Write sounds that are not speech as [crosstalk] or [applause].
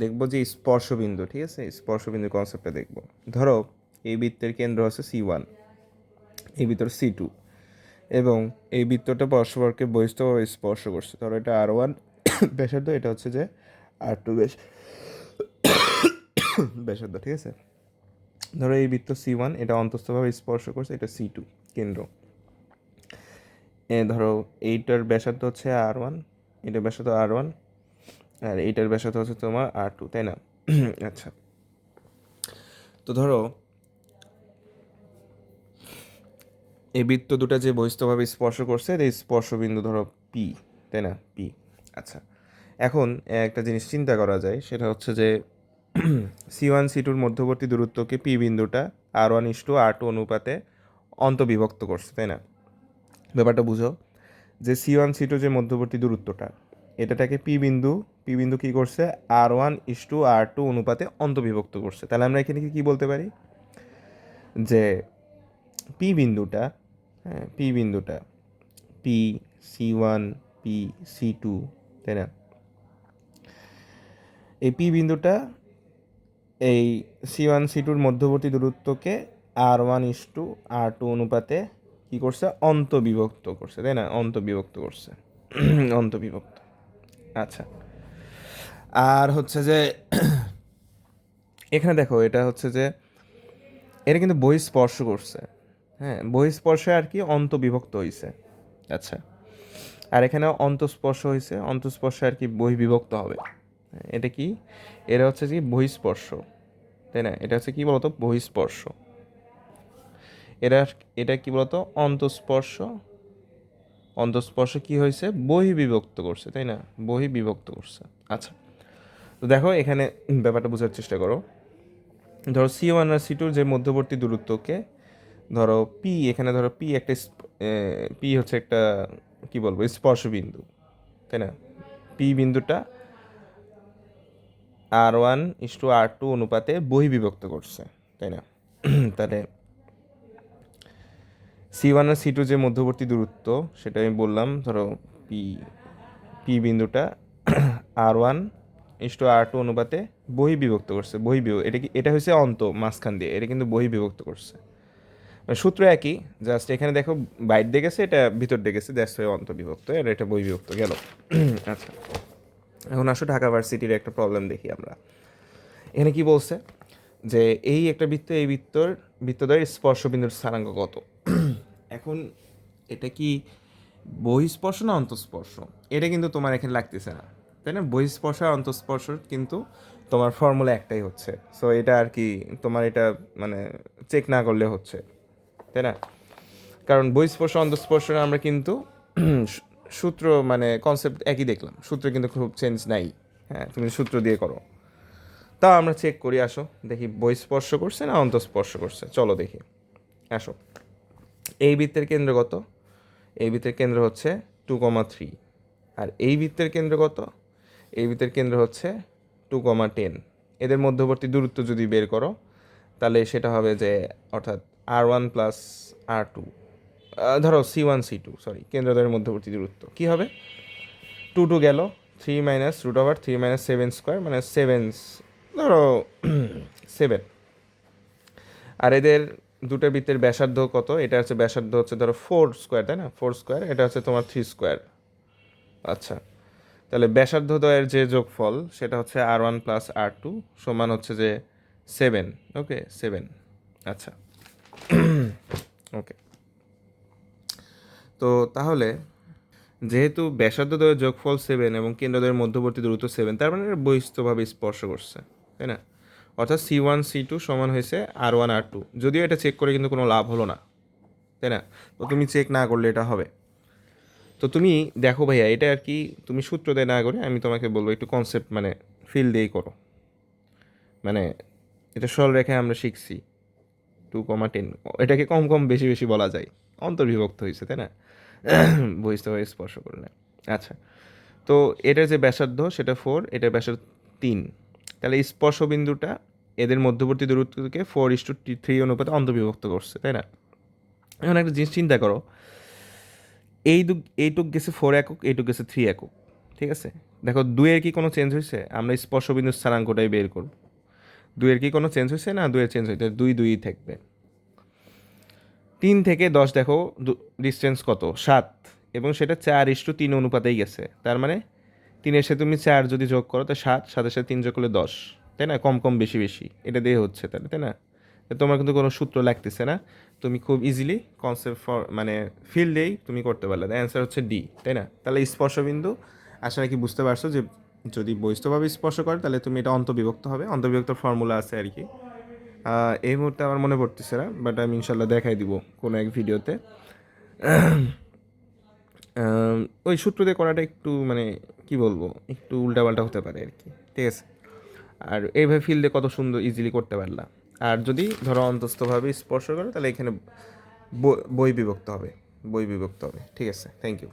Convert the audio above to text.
দেখব যে স্পর্শবিন্দু, ঠিক আছে? স্পর্শবিন্দু কনসেপ্টটা দেখব। ধরো, এই বৃত্তের কেন্দ্র হচ্ছে সি ওয়ান এই ভিতর সি টু এবং এই বৃত্তটা পরস্পরকে বহিষ্ঠভাবে স্পর্শ করছে। ধরো, এটা আর ওয়ান ব্যাসার্ধ এটা হচ্ছে যে আর টু বেশ ব্যাসার্ধ, ঠিক আছে? ধরো, এই বৃত্ত সি ওয়ান এটা অন্তস্থভাবে স্পর্শ করছে, এটা সি টু কেন্দ্র। ধরো, এইটার ব্যাসার্ধ হচ্ছে আর ওয়ান এটা ব্যাসার্ধ আর ওয়ান আর এইটার ব্যাসার্ধ হচ্ছে তোমার আর টু তাই না? [clears throat] আচ্ছা। তো ধরো, এই বৃত্ত দুটা যে বহিস্থভাবে স্পর্শ করছে এই স্পর্শবিন্দু ধরো পি তাই না? পি আচ্ছা। এখন একটা জিনিস চিন্তা করা যায়, সেটা হচ্ছে যে সি ওয়ান সি টুর মধ্যবর্তী দূরত্বকে পি বিন্দুটা R one is to R two অনুপাতে অন্তবিভক্ত করছে, তাই না? ব্যাপারটা বুঝো। যে সি ওয়ান সি টু যে মধ্যবর্তী দূরত্বটা এটাটাকে পি বিন্দু পি বিন্দু কী করছে? R one is to R two অনুপাতে অন্তবিভক্ত করছে। তাহলে আমরা এখানে কি বলতে পারি? যে পি বিন্দুটা হ্যাঁ পি বিন্দুটা P C one P C two তাই না? এই পি বিন্দুটা এই সি ওয়ান সি টুর মধ্যবর্তী দূরত্বকে R one is to R two অনুপাতে কী করছে? অন্তবিভক্ত করছে, তাই না? অন্তবিভক্ত করছে। [clears throat] অন্তবিভক্ত আচ্ছা। আর হচ্ছে যে, এখানে দেখো, এটা হচ্ছে যে, এটা কিন্তু বই স্পর্শ করছে। হ্যাঁ বহিস্পর্শে আর কি অন্তবিভক্ত হয়েছে আচ্ছা। আর এখানে অন্তঃস্পর্শ হয়েছে অন্তঃস্পর্শে আর কি বই বহিবিভক্ত হবে। এটা কি? এটা হচ্ছে কি বহিস্পর্শ। তাই না? এটা হচ্ছে কি বলতো? বহিস্পর্শ। এটা এটা কি বলতো? অন্তঃস্পর্শ অন্তঃস্পর্শ কি হয়েছে? বহি বিভক্ত করছে, তাই না? বহি বিভক্ত করছে। আচ্ছা তো দেখো, এখানে ব্যাপারটা বোঝার চেষ্টা করো। ধরো সি ওয়ান আর সি টুর যে মধ্যবর্তী দূরত্বকে, ধরো পি এখানে ধরো পি একটা পি হচ্ছে একটা, কি বলব স্পর্শ বিন্দু তাই না? পি বিন্দুটা R one is to R two অনুপাতে বহিবিভক্ত করছে, তাই না? [clears throat] তাহলে সি ওয়ান আর সি টু যে মধ্যবর্তী দূরত্ব, সেটা আমি বললাম, ধরো পি পি বিন্দুটা R one is to R two অনুপাতে বহি বিভক্ত করছে। বহি বিভক্ত এটা কি, এটা হচ্ছে অন্ত মাঝখান দিয়ে, এটা কিন্তু বহি বিভক্ত করছে। মানে সূত্র একই জাস্ট এখানে দেখো বাইর দিয়ে গেছে, এটা ভিতর দিয়ে গেছে দ্যাটস অন্ত বিভক্ত, আর এটা বই বিভক্ত গেল। [clears throat] আচ্ছা এখন আসো ঢাকা ভার্সিটির একটা প্রবলেম দেখি আমরা। এখানে কি বলছে? যে এই একটা বৃত্ত, এই বৃত্তর, বৃত্তদ্বয়ের স্পর্শবিন্দুর স্থানাঙ্ক কত? এখন এটা কি বহিস্পর্শ না অন্তঃস্পর্শ? এটা কিন্তু তোমার এখানে লাগতেছে না, তাই না? বহিস্পর্শ আর অন্তঃস্পর্শ কিন্তু তোমার ফর্মুলা একটাই হচ্ছে। সো এটা আর কি তোমার এটা মানে চেক না করলে হচ্ছে, তাই না? কারণ বহিস্পর্শ, অন্তঃস্পর্শ আমরা কিন্তু [clears throat] সূত্র মানে কনসেপ্ট একই দেখলাম। সূত্র কিন্তু খুব চেঞ্জ নাই। হ্যাঁ তুমি সূত্র দিয়ে করো। তাও আমরা চেক করি, আসো। দেখি বহিস্পর্শ করছে না অন্তঃস্পর্শ করছে? চলো দেখি। আসো। এই বৃত্তের কেন্দ্র কত? এই বৃত্তের কেন্দ্র হচ্ছে টু কমা থ্রি আর এই বৃত্তের কেন্দ্র কত? এই বৃত্তের কেন্দ্র হচ্ছে টু কমা টেন এদের মধ্যবর্তী দূরত্ব যদি বের করো, তাহলে সেটা হবে যে, অর্থাৎ R one plus R two ধরো C one C two sorry কেন্দ্রদ্বয়ের মধ্যবর্তী দূরত্ব। কী হবে? টু টু গেল three minus root over three minus seven square মানে সেভেন ধরো [clears throat] সেভেন আর এদের দুটো বৃত্তের ব্যাসার্ধ কত? এটা হচ্ছে ব্যাসার্ধ হচ্ছে ধরো ফোর স্কোয়ার তাই না? ফোর স্কোয়ার এটা হচ্ছে তোমার থ্রি স্কোয়ার আচ্ছা তাহলে ব্যাসার্ধ দ্বয়ের যে যোগফল, সেটা হচ্ছে R one plus R two সমান হচ্ছে যে সেভেন ওকে সেভেন আচ্ছা। [clears throat] ওকে তো তাহলে, যেহেতু ব্যাসার্ধদ্বয়ের যোগফল সেভেন এবং কেন্দ্রদ্বয়ের মধ্যবর্তী দূরত্ব সেভেন তার মানে বহিস্থভাবে স্পর্শ করছে, তাই না? অর্থাৎ সি ওয়ান সি টু সমান হয়েছে আর ওয়ান আর টু যদিও এটা চেক করে কিন্তু কোনো লাভ হলো না, তাই না? তো তুমি চেক না করলে এটা হবে। তো তুমি দেখো ভাইয়া, এটা আর কি তুমি সূত্র দিয়ে না করে আমি তোমাকে বলব, একটু কনসেপ্ট মানে ফিল দিয়েই করো। মানে এটা সরল রেখায় আমরা শিখছি টু কমা টেন এটাকে কম কম বেশি বেশি বলা যায়। অন্তর্বিভক্ত হয়েছে, তাই না? [coughs] বহিস্থভাবে স্পর্শ করলে। আচ্ছা তো এটার যে ব্যাসার্ধ, সেটা ফোর এটার ব্যাসার্ধ তিন। তাহলে স্পর্শ বিন্দুটা এদের মধ্যবর্তী দূরত্বকে ফোর ইস টু থ্রি অনুপাতে অন্তর্বিভক্ত করছে, তাই না? এখন একটা জিনিস চিন্তা করো, এই দু এইটুক গেছে ফোর একক, এইটুক গেছে থ্রি একক, ঠিক আছে? দেখো, দুইয়ের কি কোনো চেঞ্জ হয়েছে? আমরা স্পর্শবিন্দু স্থানাঙ্কটাই বের করব। দুইয়ের কি কোনো চেঞ্জ হয়েছে? না দুয়ের চেঞ্জ হয়েছে। দুই দুই থাকবে। তিন থেকে দশ, দেখো ডিস্টেন্স কত? সাত, এবং সেটা চার ইস্টু তিন অনুপাতেই গেছে। তার মানে তিনের সাথে তুমি চার যদি যোগ করো তো সাত, সাতের সাথে তিন যোগ করলে দশ। তাই না? কম কম, বেশি বেশি। এটা দিয়ে হচ্ছে তাহলে, তাই না? তোমার কিন্তু কোনো সূত্র লাগতেছে না। তুমি খুব ইজিলি কনসেপ্ট ফর মানে ফিল্ডেই তুমি করতে পারলে। অ্যান্সার হচ্ছে ডি তাই না? তাহলে স্পর্শবিন্দু, আশা রাখি বুঝতে পারছ যে যদি বৈস্তভাবে স্পর্শ করে, তাহলে তুমি এটা অন্তবিভক্ত হবে। অন্তবিভক্ত ফর্মুলা আছে আর কি। এই মুহূর্তে আমার মনে পড়তেছে না বাট আমি ইনশাল্লাহ দেখাই দিব কোনো এক ভিডিওতে ওই সূত্র দিয়ে করাটা একটু মানে কি বলব, একটু উল্টাপাল্টা হতে পারে আর কি, ঠিক আছে? আর এইভাবে ফিল্ডে কত সুন্দর ইজিলি করতে পারলাম আর যদি ধরো অন্তস্থভাবে স্পর্শ করো, তাহলে এখানে বই বিভক্ত হবে, বই বিভক্ত হবে, ঠিক আছে? Thank you